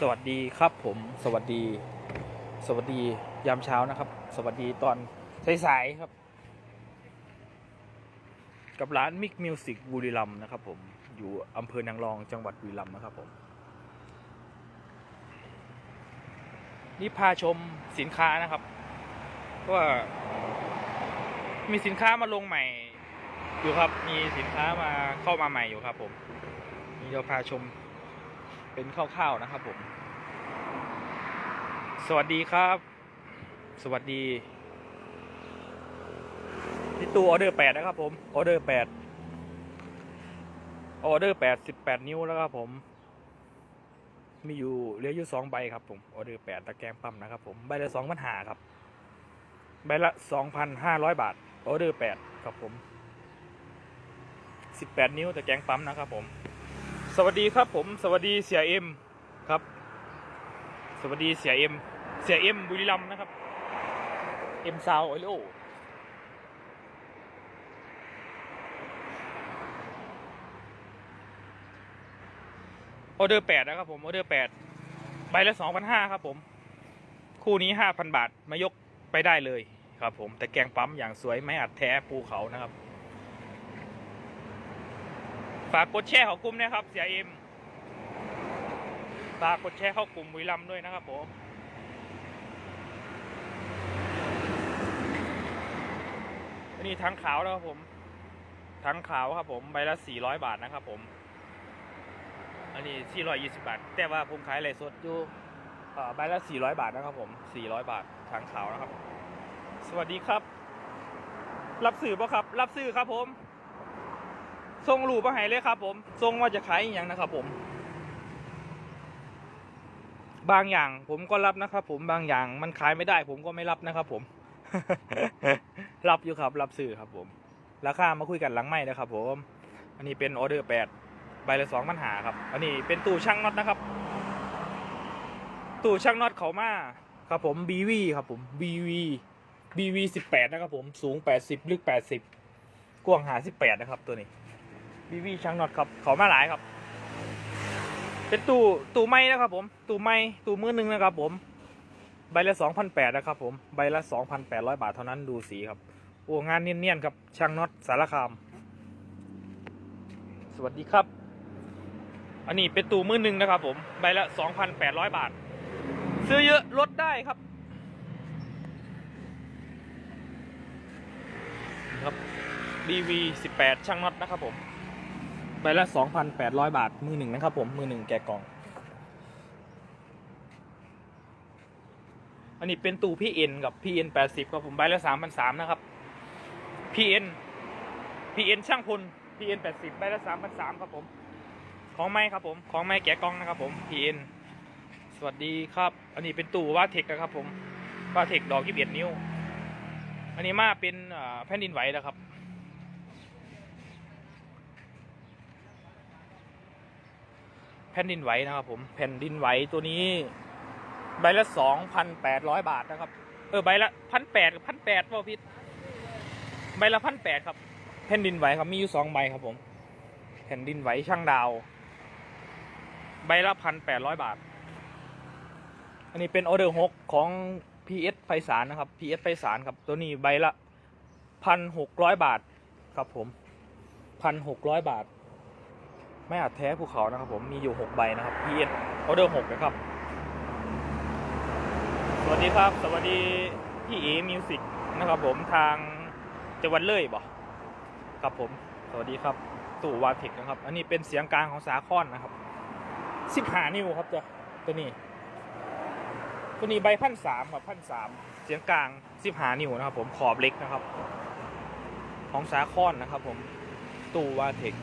สวัสดีครับผมสวัสดี สวัสดียามเช้านะครับ สวัสดีตอนสายๆครับ กับร้านมิกมิวสิกบุรีรัมนะครับผมอยู่อำเภอนางรองจังหวัดบุรีรัมนะครับผมนี่พาชมสินค้านะครับว่ามีสินค้ามาลงใหม่อยู่ครับ มีสินค้ามาเข้ามาใหม่อยู่ครับผมนี่เราพาชม เป็นคร่าวๆนะครับผม สวัสดีครับ สวัสดีที่ตู้ออเดอร์แปดนะครับผมออเดอร์แปดออเดอร์แปดสิบแปดนิ้วแล้วครับผม มีอยู่เหลืออยู่สองใบครับผมออเดอร์แปดตะแกรงปั๊มนะครับผมใบละสองพันหาครับ ใบละสองพันห้าร้อยบาทออเดอร์แปดครับผมสิบแปดนิ้วตะแกรงปั๊มนะครับผม สวัสดีครับผมสวัสดีเสียเอ็มครับ สวัสดีเสียเอ็มเสียเอ็มบุรีรัมนะครับเอ็มซาวโอเลโอออเดอร์แปดนะครับผมออเดอร์แปดใบละสองพันห้าครับผม คู่นี้ห้าพันบาทมายกไปได้เลยครับผมแต่แกงปั๊มอย่างสวยไม่อัดแท้ปูเขานะครับ ฝากกดแชร์ของกลุ่มนะครับเสียเอ็มฝากกดแชร์เข้ากลุ่มบุรีรัมด้วยนะครับผมอันนี้ทั้งขาวแล้วครับผม ทั้งขาวครับผมใบละ400บาทนะครับผม อันนี้420บาท แต่ว่าผมขายอะไรสดอยู่เอ่อใบละ400บาทนะครับผม400บาททั้งขาวนะครับ สวัสดีครับ รับสื่อป่ะครับ รับสื่อครับผม ส่งรูปมาให้เลยครับ ผมส่งว่าจะขายอย่างนะครับ ผม บางอย่างผมก็รับนะครับ ผมบางอย่างมันขายไม่ได้ ผมก็ไม่รับนะครับ ผม รับอยู่ครับ รับซื้อครับ ผม ราคามาคุยกันหลังไม่นะครับ ผม อันนี้เป็นออเดอร์แปดใบละสองปัญหาครับ อันนี้เป็นตู้ช่างน็อตนะครับ ตู้ช่างน็อตเขามาครับผม BV ครับผม BV BV สิบแปดนะครับผมสูงแปดสิบลึกแปดสิบกว้างหาสิบแปดนะครับตัวนี้ บีวีช่างน็อตครับเขามาหลายครับ เป็นตู้ตู้ไม้นะครับ ผมตู้ไม้ตู้มือหนึ่งนะครับ ผมใบละสองพันแปดนะครับ ผมใบละสองพันแปดร้อยบาทเท่านั้นดูสีครับโอ้งานเนียนๆครับช่างน็อตสารคาม สวัสดีครับ อันนี้เป็นตู้มือหนึ่งนะครับ ผมใบละสองพันแปดร้อยบาท ซื้อเยอะลดได้ครับครับ BV 18 ช่างน็อตนะครับผม ใบละ 2,800 บาท มือหนึ่งนะครับผม มือหนึ่งแกะกล่อง อันนี้เป็นตู้ PN กับ PN 80ครับผมใบละ3,300นสามนะครับ PN PN ช่างพล PN 80ใบละ3,300ครับผม ของไม้ครับผม ของไม้แกะกล่องนะครับผม PN สวัสดีครับ อันนี้เป็นตู้ว่าเทคนะครับผมว่าเทคดอก21นิ้ว อันนี้มาเป็นแผ่นดินไหวนะครับ แผ่นดินไหวนะครับผมแผ่นดินไหวตัวนี้ ใบละสองพันแปดร้อยบาทนะครับ เออใบละพันแปดกับพันแปดว่าพิษใบละพันแปดครับ แผ่นดินไหวครับมีอยู่สองใบครับผม แผ่นดินไหวช่างดาว ใบละพันแปดร้อยบาท อันนี้เป็นออเดอร์หกของ PS ไฟสารนะครับ PS ไฟสารครับ ตัวนี้ใบละพันหกร้อยบาทครับผมพันหกร้อยบาท ไม่อาจแท้ภูเขานะครับผมมีอยู่หกใบนะครับ PS ออเดอร์หกนะครับ สวัสดีครับ สวัสดีพี่เอมิวสิกนะครับผมทางจังหวัดเลยบ่ครับผม สวัสดีครับตู่วาเทคนะครับ อันนี้เป็นเสียงกลางของสาคอนนะครับสิบหานิ้วครับจ้ะตัวนี้ ตัวนี้ใบพันสามครับพันสามเสียงกลางสิบหานิ้วนะครับผมขอบเล็กนะครับ ของสาคอนนะครับผมตู่วาเทค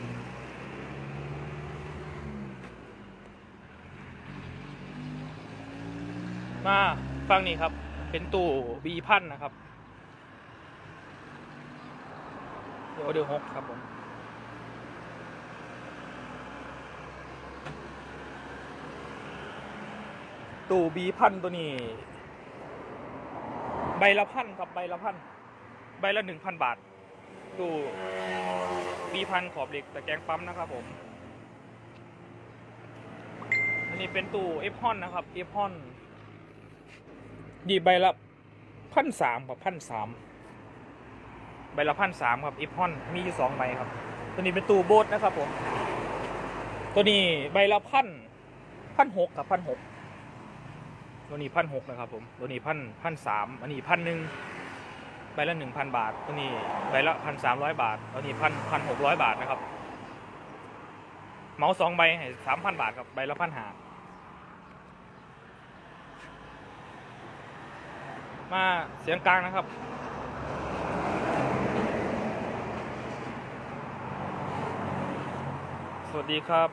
มาฟังนี่ครับ เป็นตู้บีพันนะครับ เดี๋ยวเดี๋ยวหกครับผมตู้บีพันตัวนี้ ใบละพันครับใบละพันใบละหนึ่งพันบาท ตู้บีพันขอบเหล็กแตะแกงปั๊มนะครับผม อันนี้นี้เป็นตู้เอฟฮอนนะครับเอฟฮอน ดีใบละพันสามครับพันสามใบละพันสามครับอฟฮอนมีอยู่สองใบครับ ตัวนี้เป็นตู้โบสนะครับผม ตัวนี้ใบละพันพันหกกับพันหกตัวนี้พันหกนะครับ ผมตัวนี้พันพันสามอันนี้พันหนึ่งใบละหนึ่งพันบาท ตัวนี้ใบละพันสามร้อยบาท ตัวนี้พันพันหกร้อยบาทนะครับ เหมาสองใบสามพันบาทครับใบละพันหา มาเสียงกลางนะครับ สวัสดีครับ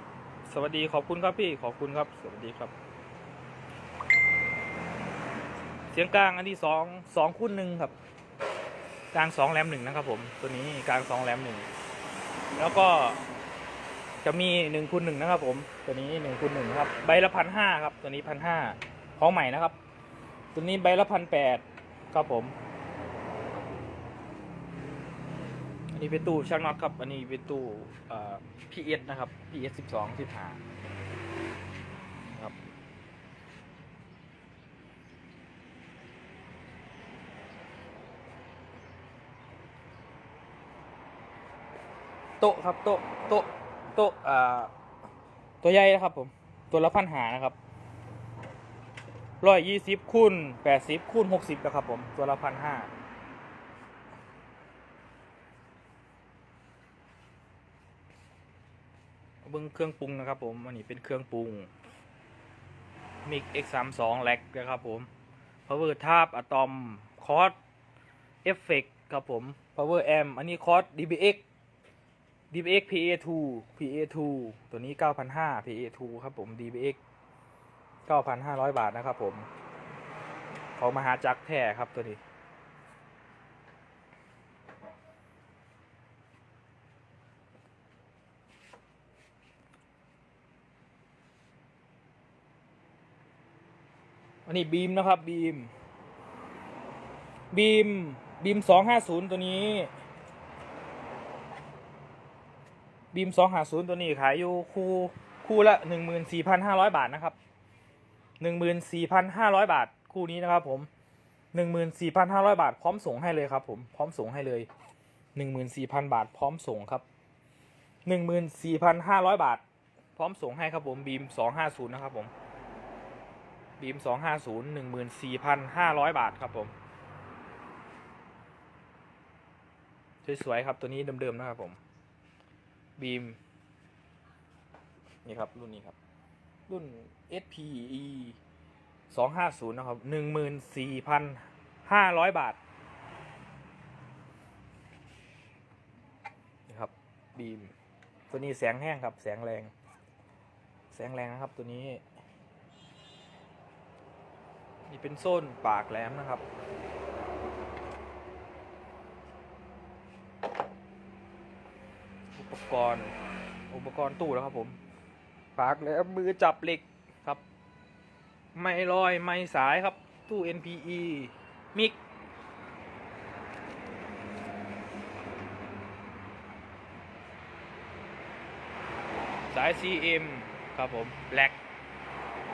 สวัสดีขอบคุณครับพี่ขอบคุณครับ สวัสดีครับ เสียงกลางอันที่สองสองคูณหนึ่งครับ กลางสองแรมหนึ่งนะครับ ผมตัวนี้กลางสองแรมหนึ่งแล้วก็จะมีหนึ่งคูณหนึ่งนะครับ ผมตัวนี้หนึ่งคูณหนึ่งครับ ใบละพันห้าครับ ตัวนี้พันห้าของใหม่นะครับ ตัวนี้ใบละพันแปดครับผม อันนี้เป็นตู้ช่างน็อตครับ อันนี้เป็นตู้เอ่อ PS นะครับ PS สิบสองสิบห้าครับโต๊ะครับโต๊ะโต๊ะโต๊ะตัวใหญ่นะครับผม ตัวละพันหานะครับ ร้อยยี่สิบคูณแปดสิบคูณหกสิบนะครับผม ตัวละพันห้าเบิ้องเครื่องปรุงนะครับผมอันนี้เป็นเครื่องปรุงมิก X 3 2แลกนะครับผม Power Tab Atom Cos Effect ครับผม Power Amp อันนี้ Cos DBX DBX PA2 PA2 ตัวนี้ 9,500 PA2 ครับผม DBX 9,500 บาทนะครับผมของมหาจักรแท้ครับตัวนี้ อันนี้บีมนะครับบีม บีม บีมสองห้าศูนย์ตัวนี้ บีมสองห้าศูนย์ตัวนี้ขายอยู่คู่คู่ละหนึ่งหมื่นสี่พันห้าร้อยบาทนะครับ หนึ่งหมื่นสี่พันห้าร้อยบาท คู่นี้นะครับผมหนึ่งหมื่นสี่พันห้าร้อยบาท พร้อมส่งให้เลยครับผม พร้อมส่งให้เลยหนึ่งหมื่นสี่พันบาท พร้อมส่งครับหนึ่งหมื่นสี่พันห้าร้อยบาท พร้อมส่งให้ครับผม บีมสองห้าศูนย์นะครับผม บีมสองห้าศูนย์หนึ่งหมื่นสี่พันห้าร้อยบาทครับผม สวยๆครับ ตัวนี้เดิมๆนะครับผม บีม นี่ครับ รุ่นนี้ครับ รุ่น SPE สองห้าศูนย์นะครับหนึ่งหมื่นสี่พันห้าร้อยบาทนี่ครับบีม ตัวนี้แสงแห้งครับ แสงแรง แสงแรงนะครับตัวนี้ นี่เป็นโซนปากแหลมนะครับอุปกรณ์ อุปกรณ์ตู้แล้วครับผม ปากแหลมมือจับเหล็ก ไม่ลอยไม่สายครับ ตู้ NPE มิกสาย CM ครับผมแหลก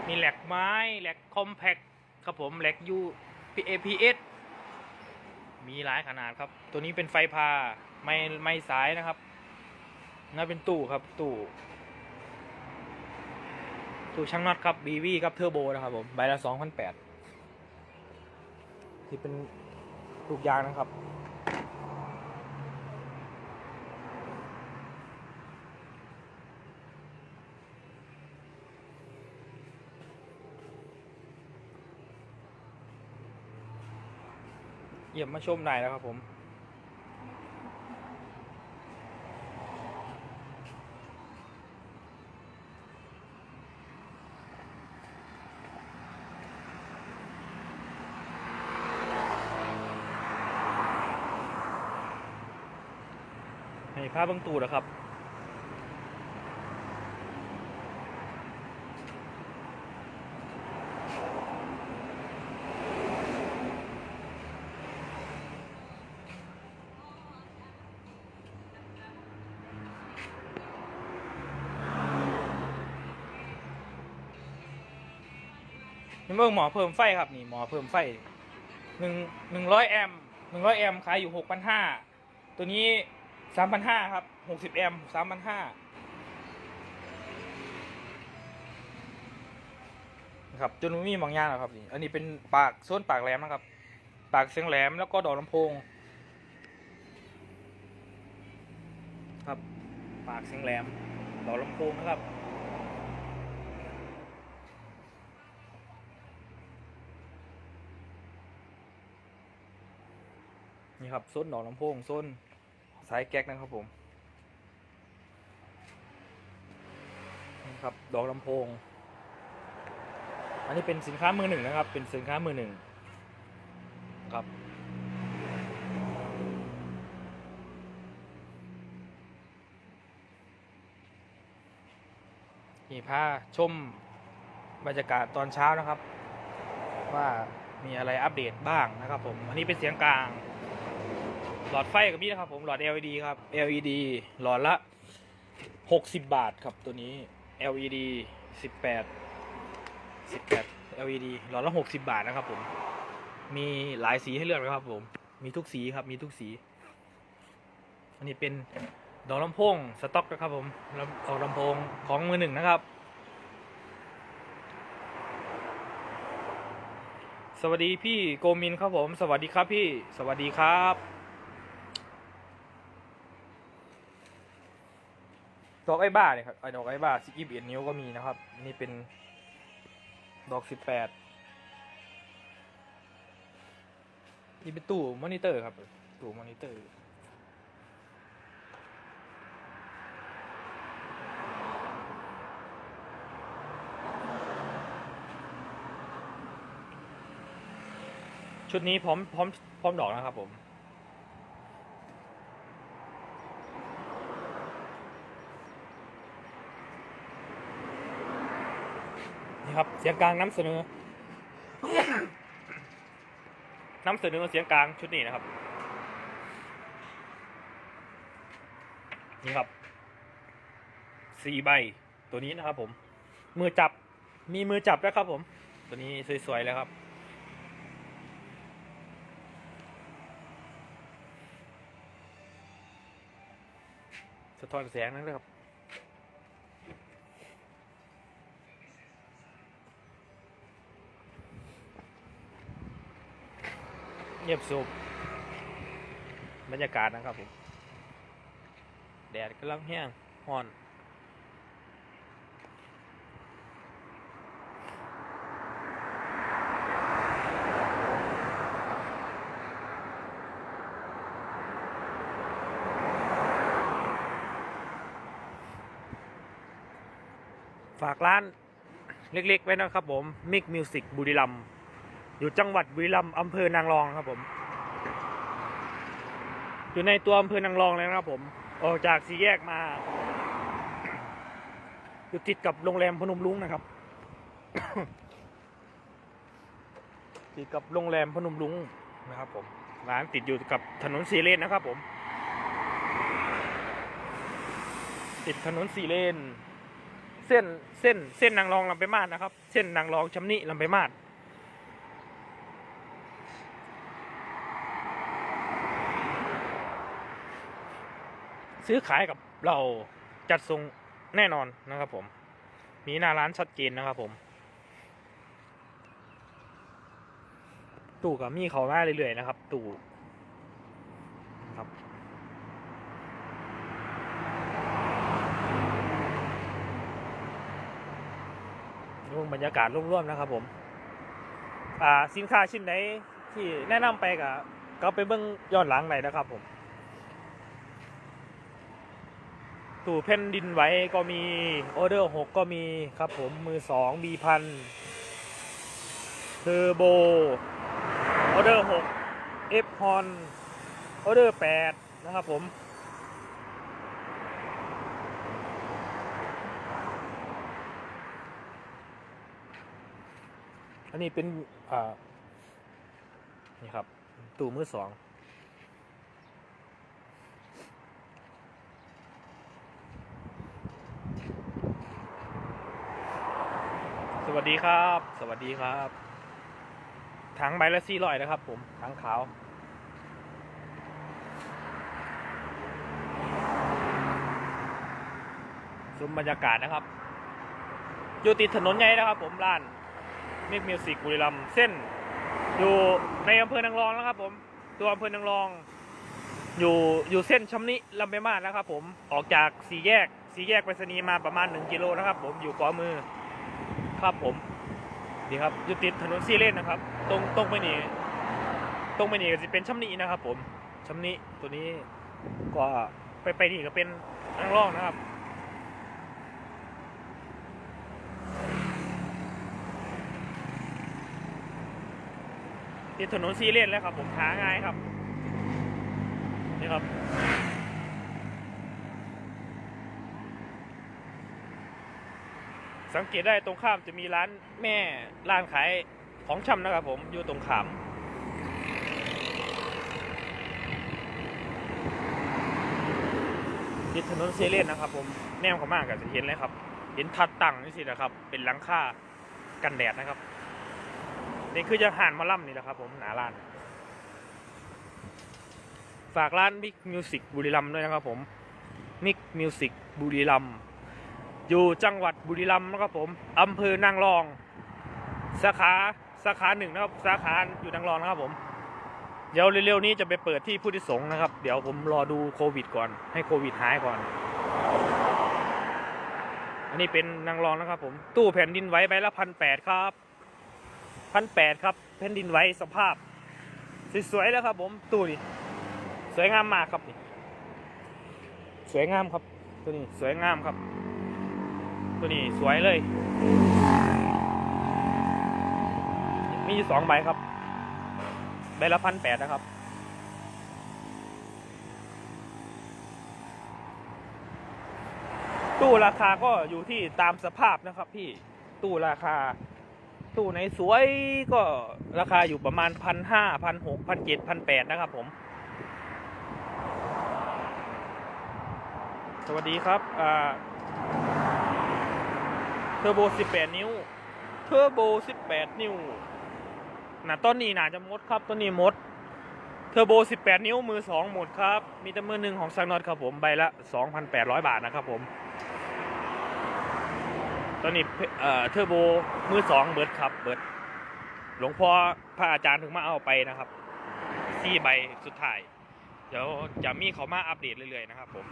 มีแหลกไม้แหลกคอมแพคครับผมแหลกยู APS มีหลายขนาดครับ ตัวนี้เป็นไฟพา ไม่ไม่สายนะครับน่าเป็นตู้ครับตู้ ตู้ช่างน็อตครับบีวีครับเทอร์โบนะครับผมใบละสองพันแปดที่เป็นลูกยางนะครับเยี่ยมมาชมได้แล้วครับผม ให้าเบางตูนะครับนนี่เบิ่งหมอเพิ่มไฟครับนี่หมอเพิ่มไฟหนึ่งหนึ่งร้อยแอมหนึ่งร้อยแอมขายอยู่หกพันห้าตัวนี้ สามพันห้าครับหกสิบแอมสามพันห้าครับจนมีบางอย่างแล้วครับนี่อันนี้เป็นปากโซนปากแหลมนะครับ ปากเสียงแหลมแล้วก็ดอกลำโพง ครับ ปากเสียงแหลม ดอกลำโพงนะครับนี่ครับโซนดอกลำโพงโซน สายแก๊กนะครับผมนี่ครับดอกลำโพง อันนี้เป็นสินค้ามือหนึ่งนะครับ เป็นสินค้ามือหนึ่งครับนี่พาชมบรรยากาศตอนเช้านะครับ ว่ามีอะไรอัปเดตบ้างนะครับผม อันนี้เป็นเสียงกลาง หลอดไฟกับพี่นะครับผมหลอด LED ครับ LED หลอดละ 60 บาทครับตัวนี้ LED 18 18 LED หลอดละ 60 บาทนะครับผม มีหลายสีให้เลือกนะครับผม มีทุกสีครับ มีทุกสี อันนี้เป็นดอกลำโพงสต็อกนะครับผมลำดอกลำโพงของมือหนึ่งนะครับ สวัสดีพี่โกมินครับผม สวัสดีครับพี่ สวัสดีครับ ดอกไอ้บ้าเนี่ยครับไอ้ดอกไอ้บ้าสิบเอ็ดนิ้วก็มีนะครับ นี่เป็นดอกสิบแปดนี่เป็นตู้มอนิเตอร์ครับตู้มอนิเตอร์ชุดนี้พร้อมพร้อมพร้อมดอกนะครับผม ครับ เสียงกลางน้ำเสนอน้ำเสนอเสียงกลางชุดนี้นะครับ นี่ครับสี่ใบตัวนี้นะครับ ผม มือจับมีมือจับด้วครับ ผม ตัวนี้สวยๆเลยครับสะท้อนแสงนะครับ เงียบสุบบรรยากาศนะครับผม แดดกำลังแห้งฮ้อนฝากร้านเล็กๆ ไว้นะครับผมมิกมิวสิกบุรีรัมย์ อยู่จังหวัดบุรีรัมย์อำเภอนางรองครับผม อยู่ในตัวอำเภอนางรองเลยนะครับผม ออกจากสี่แยกมาอยู่ติดกับโรงแรมพนมรุ้งนะครับ ติดกับโรงแรมพนมรุ้งนะครับ ผม ร้านติดอยู่กับถนนสีเลนนะครับ ผม ติดถนนสีเลน เส้นเส้นเส้นนางรองลำไปมาดนะครับ เส้นนางรองชำนิลำไปมาด ซื้อขายกับเราจัดส่งแน่นอนนะครับผม มีหน้าร้านชัดเจนนะครับผม ตู่กับมีเขามาเรื่อยๆนะครับ ตู่ครับดูบรรยากาศร่วมๆนะครับผม อ่าสินค้าชิ้นไหนที่แนะนำไปกับก็ไปเบิ้งย้อนหลังไหนนะครับผม ตู่แผ่นดินไหวก็มีออเดอร์หกก็มีครับผมมือสองมีพันเทอร์โบออเดอร์หกเอฟฮอนออเดอร์แปดนะครับผมอันนี้เป็นอ่านี่ครับ ตู้มือสอง สวัสดีครับ สวัสดีครับถังใบละสี่ร้อยนะครับ ผมถังขาวซุ้มบรรยากาศนะครับ อยู่ติดถนนใหญ่นะครับ ผมร้านมิกมิวสิกบุรีรัมเส้น อยู่ในอำเภอนางรองนะครับ ผม ตัวอำเภอนางรอง อยู่อยู่เส้นชำนิลำไปมากนะครับ ผมออกจากสี่แยกสี่แยกไปรษณีย์มาประมาณหนึ่งกิโลนะครับ ผมอยู่ขวามือ ครับผมดีครับอยู่ติดถนนซีเลนนะครับ ตรงตรงไปนี่ตรงไปนี่ก็จะเป็นชำนินะครับ ผมชำนิตัวนี้ก็ไปไปนี่ก็เป็นนางรองนะครับติดถนนซีเลนแล้วครับ ผมหาง่ายครับนี่ครับ สังเกตได้ตรงข้ามจะมีร้านแม่ร้านขายของชำนะครับผมอยู่ตรงข้ามติดถนนซีเลนนะครับ ผมแนมเขามากก็จะเห็นเลยครับ เห็นทัดตั้งนี่สินะครับ เป็นหลังคากันแดดนะครับ นี่คือจะห่านมาล่ำนี่แหละครับ ผมหนาร้าน ฝากร้านมิกมิวสิกบุรีรัมด้วยนะครับ ผมมิกมิวสิกบุรีรัมย์ อยู่จังหวัดบุรีรัมย์นะครับผมอำเภอนางรอง สาขาสาขาหนึ่งนะครับสาขาอยู่นางรองนะครับผม เดี๋ยวเร็วๆนี้จะไปเปิดที่พุทธิสงฆ์นะครับ เดี๋ยวผมรอดูโควิดก่อน ให้โควิดหายก่อน อันนี้เป็นนางรองนะครับผม ตู้แผ่นดินไหว้ใบละพันแปดครับพันแปดครับแผ่นดินไหวสภาพสวยๆแล้วครับผมตู้นี่สวยงามมากครับนี่สวยงามครับตัวนี้สวยงามครับ ตัวนี้สวยเลย มีสองใบครับ ใบละพันแปดนะครับ ตู้ราคาก็อยู่ที่ตามสภาพนะครับพี่ ตู้ราคา ตู้ไหนสวยก็ราคาอยู่ประมาณพันห้าพันหกพันเจ็ดพันแปดนะครับผมสวัสดีครับอ่า ทอร์โบสิบแปดนิ้ว เทอร์โบสิบแปดนิ้วนะต้นนี้น่าจะมดครับต้นนี้มด เทอร์โบสิบแปดนิ้ว มือสองหมดครับ มีแต่มือหนึ่งของซังนอตครับผม ใบละสองพันแปดร้อยบาทนะครับผมตอนนี้เอ่อ เทอร์โบ มือสองเบิร์ดครับ เบิร์ด หลวงพ่อพระอาจารย์ถึงมาเอาไปนะครับสี่ใบสุดท้าย เดี๋ยวจะมีเขามาอัปเดตเรื่อยๆนะครับผม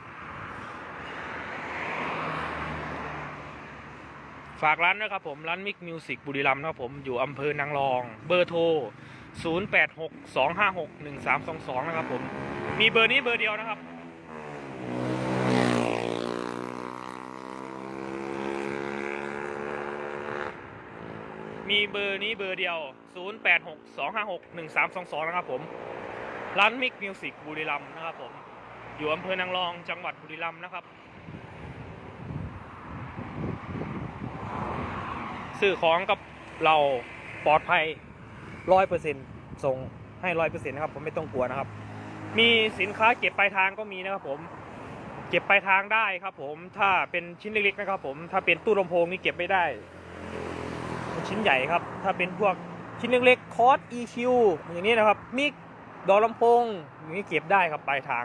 ฝากร้านนะครับผมร้านมิกมิวสิกบุรีรัมย์นะครับผมอยู่อำเภอนางรอง เบอร์โทร 0862561322 นะครับผม มีเบอร์นี้เบอร์เดียวนะครับมีเบอร์นี้เบอร์เดียว 0862561322 นะครับผม ร้านมิกมิวสิกบุรีรัมย์นะครับผม อยู่อำเภอนางรอง จังหวัดบุรีรัมย์นะครับ ซื้อของกับเราปลอดภัยร้อยเปอร์เซ็นต์ส่งให้ร้อยเปอร์เซ็นต์นะครับผมไม่ต้องกลัวนะครับ มีสินค้าเก็บปลายทางก็มีนะครับผมเก็บปลายทางได้ครับ ผมถ้าเป็นชิ้นเล็กๆนะครับ ผมถ้าเป็นตู้ลำโพงนี่เก็บไม่ได้ชิ้นใหญ่ครับ ถ้าเป็นพวกชิ้นเล็กๆคอร์ส EQ อย่างนี้นะครับมิกดอลำโพงอย่างนี้เก็บได้ครับปลายทาง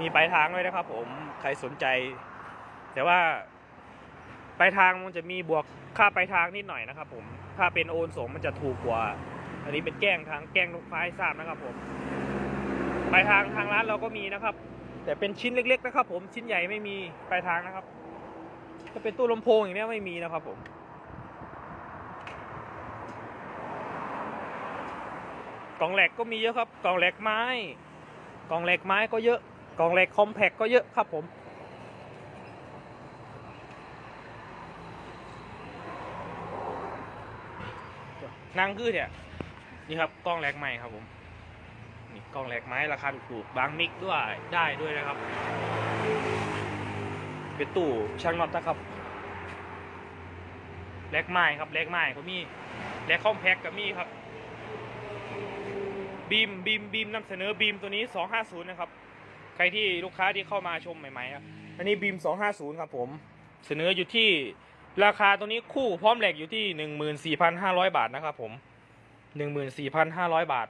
มีปลายทางด้วยนะครับ ผมใครสนใจ แต่ว่า ปลายทางมันจะมีบวกค่าปลายทางนิดหน่อยนะครับผมถ้าเป็นโอนส่งมันจะถูกกว่า อันนี้เป็นแกล้งทางแกล้งลูกค้าให้ทราบนะครับผมปลายทางทางร้านเราก็มีนะครับ แต่เป็นชิ้นเล็ก ๆ นะครับ ผมชิ้นใหญ่ไม่มีปลายทางนะครับถ้าเป็นตู้ลำโพงอย่างนี้ไม่มีนะครับผมกล่องแหลกก็มีเยอะครับกล่องแหลกไม้กล่องแหลกไม้ก็เยอะกล่องแหลกคอมแพคก็เยอะครับผม นั่งคือเนี่ยนี่ครับกล้องแหลกไม้ครับผมนี่กล้องแหลกไม้ราคาถูกๆบางมิกด้วยได้ด้วยนะครับ เป็นตู้ช่างน็อตนะครับแหลกไม้ครับแหลกไม้ก็มีแหลกคอมแพคก็มีครับบีมบีมบีมนำเสนอบีมตัวนี้ 250 นะครับ ใครที่ลูกค้าที่เข้ามาชมใหม่ๆครับอันนี้บีม 250 ครับผม เสนออยู่ที่ ราคาตัวนี้คู่พร้อมเหล็กอยู่ที่หนึ่งหมื่นสี่พันห้าร้อยบาทนะครับผมหนึ่งหมื่นสี่พันห้าร้อยบาท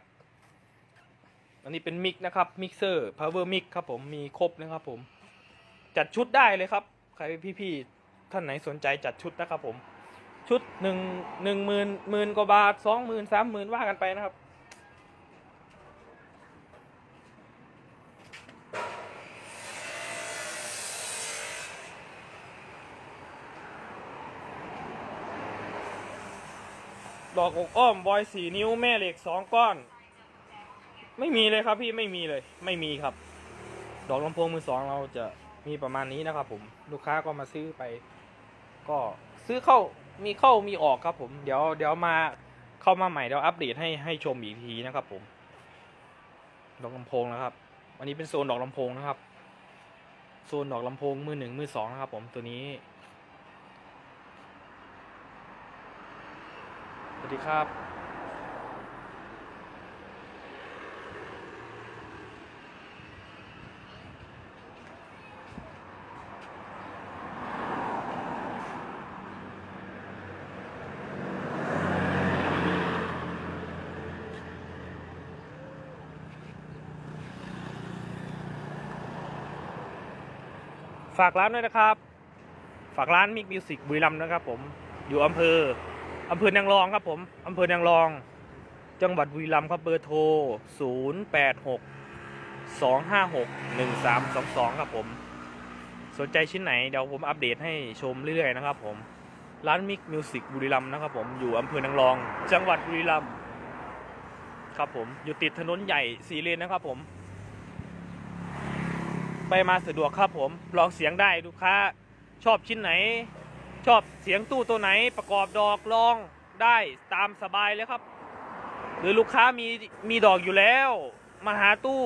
อันนี้เป็นมิกนะครับมิกเซอร์ power mic ครับผมมีครบนะครับผม จัดชุดได้เลยครับ ใครพี่ๆท่านไหนสนใจจัดชุดนะครับผม ชุดหนึ่งหนึ่งหมื่นหมื่นกว่าบาทสองหมื่นสามหมื่นว่ากันไปนะครับ อกอกอ้อมบอยสี่นิ้วแม่เหล็กสองก้อน ไม่มีเลยครับพี่ไม่มีเลย ไม่มีครับ ดอกลำโพงมือสองเราจะมีประมาณนี้นะครับ ผมลูกค้าก็มาซื้อไป ก็ซื้อเข้ามีเข้ามีออกครับ ผมเดี๋ยวเดี๋ยวมาเข้ามาใหม่เดี๋ยวอัปเดตให้ให้ชมอีกทีนะครับ ผม ดอกลำโพงนะครับอันนี้เป็นโซนดอกลำโพงนะครับ โซนดอกลำโพงมือหนึ่งมือสองนะครับ ผมตัวนี้ สวัสดีครับ ฝากร้านด้วยนะครับ ฝากร้านมิกมิวสิกบุรีรัมย์นะครับผม อยู่อำเภอ อำเภอนางรองครับผมอำเภอนางรอง จังหวัดบุรีรัมย์ครับเบอร์โทร 0 8 6 2 5 6 1 3 2 2 ครับผม สนใจชิ้นไหนเดี๋ยวผมอัปเดตให้ชมเรื่อยๆนะครับผมร้านมิกมิวสิกบุรีรัมย์นะครับผมอยู่อำเภอนางรอง จังหวัดบุรีรัมย์ครับผมอยู่ติดถนนใหญ่สีเลนนะครับผม ไปมาสะดวกครับผมลองเสียงได้ลูกค้าชอบชิ้นไหน ชอบเสียงตู้ตัวไหนประกอบดอกลองได้ตามสบายเลยครับ หรือลูกค้ามีมีดอกอยู่แล้ว มาหาตู้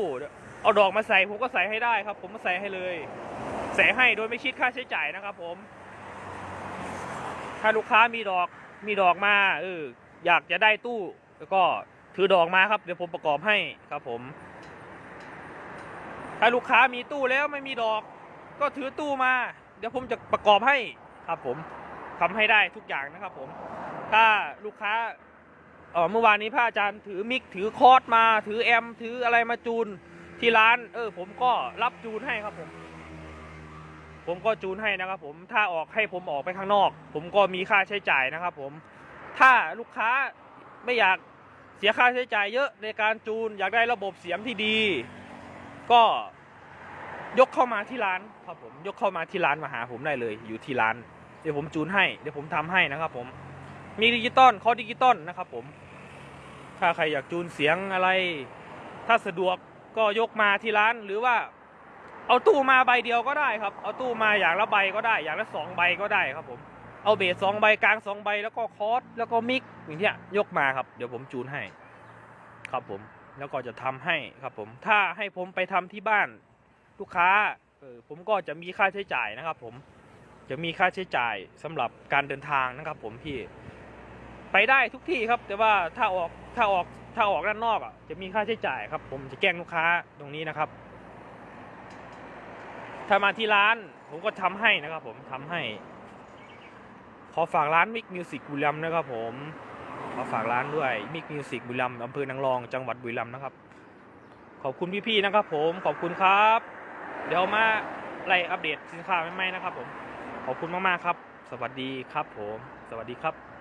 เอาดอกมาใส่ผมก็ใส่ให้ได้ครับ ผมก็ใส่ให้เลย ใส่ให้โดยไม่คิดค่าใช้จ่ายนะครับ ผม ถ้าลูกค้ามีดอกมีดอกมาเอออยากจะได้ตู้ แล้วก็ถือดอกมาครับ เดี๋ยวผมประกอบให้ครับผม ถ้าลูกค้ามีตู้แล้วไม่มีดอก ก็ถือตู้มา เดี๋ยวผมจะประกอบให้ ครับผมทำให้ได้ทุกอย่างนะครับผม ถ้าลูกค้าเออเมื่อวานนี้พระอาจารย์ถือมิกถือคอร์สมา ถือแอมถืออะไรมาจูนที่ร้าน เออ ผมก็รับจูนให้ครับผม ผมก็จูนให้นะครับ ผมถ้าออกให้ผมออกไปข้างนอก ผมก็มีค่าใช้จ่ายนะครับผม ถ้าลูกค้าไม่อยากเสียค่าใช้จ่ายเยอะในการจูนอยากได้ระบบเสียงที่ดี ก็ ยกเข้ามาที่ร้านครับผมยกเข้ามาที่ร้านมาหาผมได้เลยอยู่ที่ร้าน เดี๋ยวผมจูนให้เดี๋ยวผมทำให้นะครับผมมีดิจิตอลคอดิจิตอลนะครับผม ถ้าใครอยากจูนเสียงอะไร ถ้าสะดวกก็ยกมาที่ร้านหรือว่า เอาตู้มาใบเดียวก็ได้ครับ เอาตู้มาอย่างละใบก็ได้ อย่างละสองใบก็ได้ครับผมเอาเบสสองใบกลางสองใบแล้วก็คอร์สแล้วก็มิกอย่างเงี้ยยกมาครับ เดี๋ยวผมจูนให้ ครับผม แล้วก็จะทำให้ครับผม ถ้าให้ผมไปทำที่บ้าน ลูกค้าเออผมก็จะมีค่าใช้จ่ายนะครับ ผมจะมีค่าใช้จ่ายสำหรับการเดินทางนะครับ ผมพี่ไปได้ทุกที่ครับ แต่ว่าถ้าออกถ้าออกถ้าออกด้านนอกอะจะมีค่าใช้จ่ายครับ ผมจะแจ้งลูกค้าตรงนี้นะครับ ถ้ามาที่ร้าน ผมก็ทำให้นะครับ ผมทำให้ ขอฝากร้านมิกมิวสิกบุรีรัมย์นะครับ ผมขอฝากร้านด้วยมิกมิวสิกบุรีรัมย์อำเภอนางรองจังหวัดบุรีรัมย์นะครับ ขอบคุณพี่ๆนะครับ ผมขอบคุณครับ เดี๋ยวมาไล่อัปเดตสินค้าใหม่ๆนะครับผม ขอบคุณมากๆครับ สวัสดีครับผม สวัสดีครับ